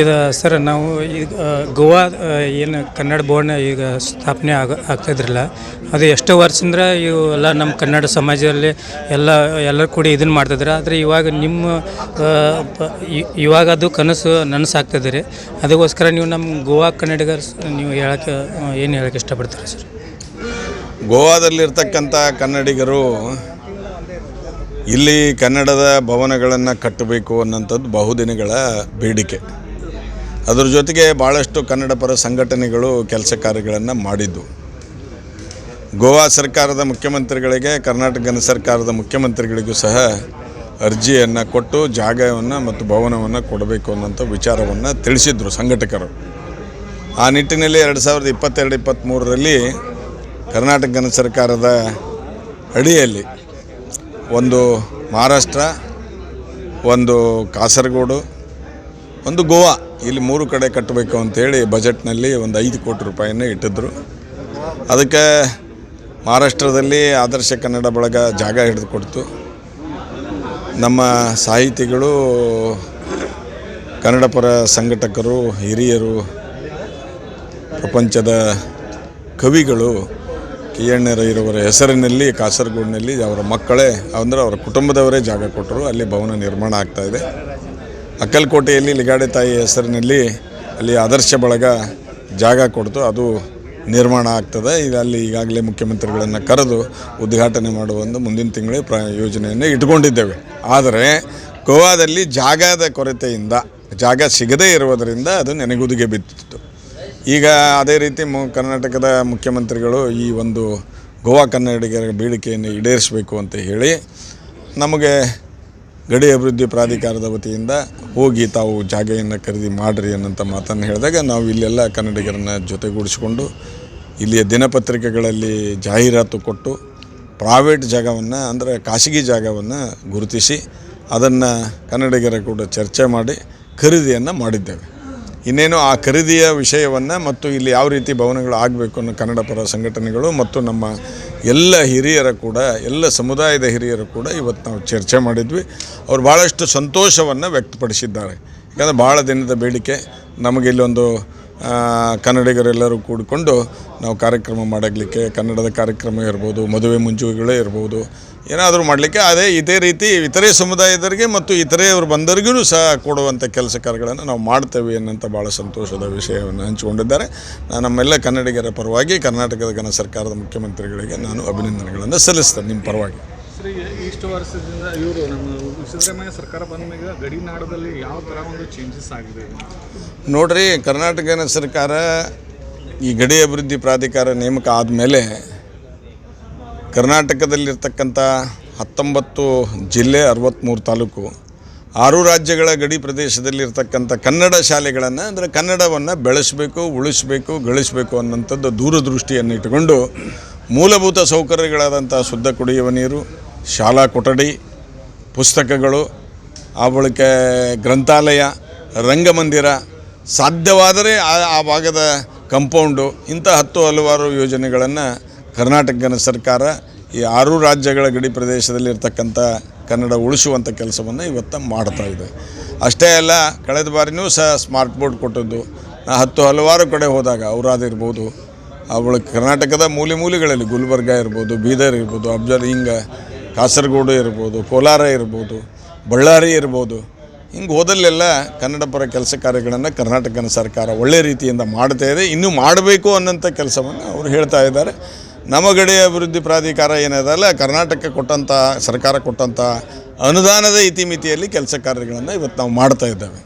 ಇದು ಸರ್, ನಾವು ಈಗ ಗೋವಾ ಏನು ಕನ್ನಡ ಬೋರ್ಡ್ನ ಈಗ ಸ್ಥಾಪನೆ ಆಗ ಆಗ್ತಾಯಿದ್ರಲ್ಲ ಅದು ಎಷ್ಟೋ ವರ್ಷದಿಂದ ಇವು ಎಲ್ಲ ನಮ್ಮ ಕನ್ನಡ ಸಮಾಜದಲ್ಲಿ ಎಲ್ಲ, ಎಲ್ಲರೂ ಕೂಡಿ ಇದನ್ನು ಮಾಡ್ತಿದ್ರು. ಆದರೆ ಇವಾಗ ನಿಮ್ಮ ಇವಾಗ ಅದು ಕನಸು ನನಸಾಗ್ತದೆ. ರೀ ಅದಕ್ಕೋಸ್ಕರ ನೀವು ನಮ್ಮ ಗೋವಾ ಕನ್ನಡಿಗರು ನೀವು ಹೇಳಕ್ಕೆ ಏನು ಹೇಳಕ್ಕೆ ಇಷ್ಟಪಡ್ತೀರಿ ಸರ್? ಗೋವಾದಲ್ಲಿರ್ತಕ್ಕಂಥ ಕನ್ನಡಿಗರು ಇಲ್ಲಿ ಕನ್ನಡದ ಭವನಗಳನ್ನು ಕಟ್ಟಬೇಕು ಅನ್ನೋಂಥದ್ದು ಬಹುದಿನಗಳ ಬೇಡಿಕೆ. ಅದ್ರ ಜೊತೆಗೆ ಭಾಳಷ್ಟು ಕನ್ನಡ ಪರ ಸಂಘಟನೆಗಳು ಕೆಲಸ ಕಾರ್ಯಗಳನ್ನು ಮಾಡಿದ್ದು. ಗೋವಾ ಸರ್ಕಾರದ ಮುಖ್ಯಮಂತ್ರಿಗಳಿಗೆ ಕರ್ನಾಟಕ ಸರ್ಕಾರದ ಮುಖ್ಯಮಂತ್ರಿಗಳಿಗೂ ಸಹ ಅರ್ಜಿಯನ್ನು ಕೊಟ್ಟು ಜಾಗವನ್ನು ಮತ್ತು ಭವನವನ್ನು ಕೊಡಬೇಕು ಅನ್ನೋಂಥ ವಿಚಾರವನ್ನು ತಿಳಿಸಿದ್ರು ಸಂಘಟಕರು. ಆ ನಿಟ್ಟಿನಲ್ಲಿ ಎರಡು ಸಾವಿರದ ಇಪ್ಪತ್ತೆರಡು ಇಪ್ಪತ್ತ್ಮೂರರಲ್ಲಿ ಕರ್ನಾಟಕ ಸರ್ಕಾರದ ಅಡಿಯಲ್ಲಿ ಒಂದು ಮಹಾರಾಷ್ಟ್ರ, ಒಂದು ಕಾಸರಗೋಡು, ಒಂದು ಗೋವಾ. ಇಲ್ಲಿ ಮೂರು ಕಡೆ ಕಟ್ಟಬೇಕು ಅಂತೇಳಿ ಬಜೆಟ್ನಲ್ಲಿ ಒಂದು ಐದು ಕೋಟಿ ರೂಪಾಯಿನ ಇಟ್ಟಿದ್ದರು ಅದಕ್ಕೆ ಮಹಾರಾಷ್ಟ್ರದಲ್ಲಿ ಆದರ್ಶ ಕನ್ನಡ ಬಳಗ ಜಾಗ ಹಿಡಿದು ಕೊಡ್ತು ನಮ್ಮ ಸಾಹಿತಿಗಳು ಕನ್ನಡ ಪರ ಸಂಘಟಕರು, ಹಿರಿಯರು, ಪ್ರಪಂಚದ ಕವಿಗಳು ಕೆ ಇರುವರ ರೈರವರ ಹೆಸರಿನಲ್ಲಿ, ಕಾಸರಗೋಡಿನಲ್ಲಿ ಅವರ ಮಕ್ಕಳೇ, ಅಂದರೆ ಅವರ ಕುಟುಂಬದವರೇ ಜಾಗ ಕೊಟ್ಟರು. ಅಲ್ಲಿ ಭವನ ನಿರ್ಮಾಣ ಆಗ್ತಾ ಇದೆ. ಅಕ್ಕಲಕೋಟೆಯಲ್ಲಿ ಲಿಗಾಡೆ ತಾಯಿ ಹೆಸರಿನಲ್ಲಿ ಅಲ್ಲಿ ಆದರ್ಶ ಬಳಗ ಜಾಗ ಕೊಡ್ತು. ಅದು ನಿರ್ಮಾಣ ಆಗ್ತದೆ. ಈಗ ಅಲ್ಲಿ ಈಗಾಗಲೇ ಮುಖ್ಯಮಂತ್ರಿಗಳನ್ನು ಕರೆದು ಉದ್ಘಾಟನೆ ಮಾಡುವ ಒಂದು ಮುಂದಿನ ತಿಂಗಳೇ ಪ್ರ ಯೋಜನೆಯನ್ನು ಇಟ್ಕೊಂಡಿದ್ದೇವೆ ಆದರೆ ಗೋವಾದಲ್ಲಿ ಜಾಗದ ಕೊರತೆಯಿಂದ, ಜಾಗ ಸಿಗದೇ ಇರುವುದರಿಂದ ಅದು ನೆನೆಗುದಿಗೆ ಬಿದ್ದಿತ್ತು ಈಗ ಅದೇ ರೀತಿ ಮು ಕರ್ನಾಟಕದ ಮುಖ್ಯಮಂತ್ರಿಗಳು ಈ ಒಂದು ಗೋವಾ ಕನ್ನಡಿಗರ ಬೇಡಿಕೆಯನ್ನು ಈಡೇರಿಸಬೇಕು ಅಂತ ಹೇಳಿ ನಮಗೆ ಗಡಿ ಅಭಿವೃದ್ಧಿ ಪ್ರಾಧಿಕಾರದ ವತಿಯಿಂದ ಹೋಗಿ ತಾವು ಜಾಗೆಯನ್ನು ಖರೀದಿ ಮಾಡಿರಿ ಅನ್ನೋಂಥ ಮಾತನ್ನು ಹೇಳಿದಾಗ ನಾವು ಇಲ್ಲೆಲ್ಲ ಕನ್ನಡಿಗರನ್ನು ಜೊತೆಗೂಡಿಸಿಕೊಂಡು ಇಲ್ಲಿಯ ದಿನಪತ್ರಿಕೆಗಳಲ್ಲಿ ಜಾಹೀರಾತು ಕೊಟ್ಟು ಪ್ರೈವೇಟ್ ಜಾಗವನ್ನು ಅಂದರೆ ಖಾಸಗಿ ಜಾಗವನ್ನು ಗುರುತಿಸಿ ಅದನ್ನು ಕನ್ನಡಿಗರ ಕೂಡ ಚರ್ಚೆ ಮಾಡಿ ಖರೀದಿಯನ್ನು ಮಾಡಿದ್ದೇವೆ. ಇನ್ನೇನು ಆ ಖರೀದಿಯ ವಿಷಯವನ್ನು ಮತ್ತು ಇಲ್ಲಿ ಯಾವ ರೀತಿ ಭವನಗಳು ಆಗಬೇಕು ಅನ್ನೋ ಕನ್ನಡ ಪರ ಸಂಘಟನೆಗಳು ಮತ್ತು ನಮ್ಮ ಎಲ್ಲ ಹಿರಿಯರ ಕೂಡ ಎಲ್ಲ ಸಮುದಾಯದ ಹಿರಿಯರು ಕೂಡ ಇವತ್ತು ನಾವು ಚರ್ಚೆ ಮಾಡಿದ್ವಿ. ಅವರು ಭಾಳಷ್ಟು ಸಂತೋಷವನ್ನು ವ್ಯಕ್ತಪಡಿಸಿದ್ದಾರೆ. ಯಾಕಂದರೆ ಭಾಳ ದಿನದ ಬೇಡಿಕೆ. ನಮಗೆ ಇಲ್ಲೊಂದು ಆ, ಕನ್ನಡಿಗರೆಲ್ಲರೂ ಕೂಡಿಕೊಂಡು ನಾವು ಕಾರ್ಯಕ್ರಮ ಮಾಡಲಿಕ್ಕೆ ಕನ್ನಡದ ಕಾರ್ಯಕ್ರಮ ಇರ್ಬೋದು, ಮದುವೆ ಮುಂಜುವಿಗಳೇ ಇರ್ಬೋದು, ಏನಾದರೂ ಮಾಡಲಿಕ್ಕೆ. ಅದೇ ಇದೇ ರೀತಿ ಇತರೆ ಸಮುದಾಯದವರಿಗೆ ಮತ್ತು ಇತರೆಯವರು ಬಂದವರಿಗೂ ಸಹ ಕೊಡುವಂಥ ಕೆಲಸ ಕಾರ್ಯಗಳನ್ನು ನಾವು ಮಾಡ್ತೇವೆ ಅನ್ನೋಂಥ ಭಾಳ ಸಂತೋಷದ ವಿಷಯವನ್ನು ಹಂಚಿಕೊಂಡಿದ್ದಾರೆ. ನಾನು ನಮ್ಮೆಲ್ಲ ಕನ್ನಡಿಗರ ಪರವಾಗಿ ಕರ್ನಾಟಕದ ಗಣ ಸರ್ಕಾರದ ಮುಖ್ಯಮಂತ್ರಿಗಳಿಗೆ ನಾನು ಅಭಿನಂದನೆಗಳನ್ನು ಸಲ್ಲಿಸ್ತೇನೆ ನಿಮ್ಮ ಪರವಾಗಿ. ಸರಿ ಇಷ್ಟು ವರ್ಷದಿಂದ ಇವರು ನಮ್ಮ ಸಿದ್ದರಾಮಯ್ಯ ಸರ್ಕಾರ ಬಂದ ಮೇಲೆ ಗಡಿನಾಡದಲ್ಲಿ ಯಾವ ಥರ ಒಂದು ಚೇಂಜಸ್ ಆಗಿದೆ? ನೋಡ್ರಿ, ಕರ್ನಾಟಕ ಸರ್ಕಾರ ಈ ಗಡಿ ಅಭಿವೃದ್ಧಿ ಪ್ರಾಧಿಕಾರ ನೇಮಕ ಆದಮೇಲೆ ಕರ್ನಾಟಕದಲ್ಲಿರ್ತಕ್ಕಂಥ ಹತ್ತೊಂಬತ್ತು ಜಿಲ್ಲೆ ಅರವತ್ತ್ಮೂರು ತಾಲೂಕು, ಆರು ರಾಜ್ಯಗಳ ಗಡಿ ಪ್ರದೇಶದಲ್ಲಿರ್ತಕ್ಕಂಥ ಕನ್ನಡ ಶಾಲೆಗಳನ್ನು, ಅಂದರೆ ಕನ್ನಡವನ್ನು ಬೆಳೆಸಬೇಕು, ಉಳಿಸಬೇಕು, ಗಳಿಸಬೇಕು ಅನ್ನೋಂಥದ್ದು ದೂರದೃಷ್ಟಿಯನ್ನು ಇಟ್ಟುಕೊಂಡು ಮೂಲಭೂತ ಸೌಕರ್ಯಗಳಾದಂಥ ಶುದ್ಧ ಕುಡಿಯುವ ನೀರು ಶಾಲಾ ಕೊಠಡಿ, ಪುಸ್ತಕಗಳು ಆ ಬಳಿಕ ಗ್ರಂಥಾಲಯ, ರಂಗಮಂದಿರ ಸಾಧ್ಯವಾದರೆ ಆ ಭಾಗದ ಕಂಪೌಂಡು ಇಂಥ ಹತ್ತು ಹಲವಾರು ಯೋಜನೆಗಳನ್ನು ಕರ್ನಾಟಕ ಸರ್ಕಾರ ಈ ಆರು ರಾಜ್ಯಗಳ ಗಡಿ ಪ್ರದೇಶದಲ್ಲಿ ಇರ್ತಕ್ಕಂಥ ಕನ್ನಡ ಉಳಿಸುವಂಥ ಕೆಲಸವನ್ನು ಇವತ್ತು ಮಾಡ್ತಾ ಇದೆ. ಅಷ್ಟೇ ಅಲ್ಲ, ಕಳೆದ ಬಾರಿನೂ ಸಹ ಸ್ಮಾರ್ಟ್ ಬೋರ್ಡ್ ಕೊಟ್ಟದ್ದು. ನಾ ಹತ್ತು ಹಲವಾರು ಕಡೆ ಹೋದಾಗ ಅವರಾದಿರ್ಬೋದು ಅವಳು ಕರ್ನಾಟಕದ ಮೂಲೆ ಮೂಲೆಗಳಲ್ಲಿ ಗುಲ್ಬರ್ಗ ಇರ್ಬೋದು, ಬೀದರ್ ಇರ್ಬೋದು, ಅಬ್ಜರ್ ಹಿಂಗೆ ಕಾಸರಗೋಡು ಇರ್ಬೋದು, ಕೋಲಾರ ಇರ್ಬೋದು, ಬಳ್ಳಾರಿ ಇರ್ಬೋದು, ಹಿಂಗೆ ಹೋದಲ್ಲೆಲ್ಲ ಕನ್ನಡ ಪರ ಕೆಲಸ ಕಾರ್ಯಗಳನ್ನು ಕರ್ನಾಟಕ ಸರ್ಕಾರ ಒಳ್ಳೆ ರೀತಿಯಿಂದ ಮಾಡ್ತಾ ಇದೆ. ಇನ್ನೂ ಮಾಡಬೇಕು ಅನ್ನೋಂಥ ಕೆಲಸವನ್ನು ಅವರು ಹೇಳ್ತಾ ಇದ್ದಾರೆ. ನಮ್ಮ ಗಡಿ ಅಭಿವೃದ್ಧಿ ಪ್ರಾಧಿಕಾರ ಏನದಲ್ಲ ಕರ್ನಾಟಕ ಕೊಟ್ಟಂಥ ಸರ್ಕಾರ ಕೊಟ್ಟಂಥ ಅನುದಾನದ ಇತಿಮಿತಿಯಲ್ಲಿ ಕೆಲಸ ಕಾರ್ಯಗಳನ್ನು ಇವತ್ತು ನಾವು ಮಾಡ್ತಾ ಇದ್ದೇವೆ.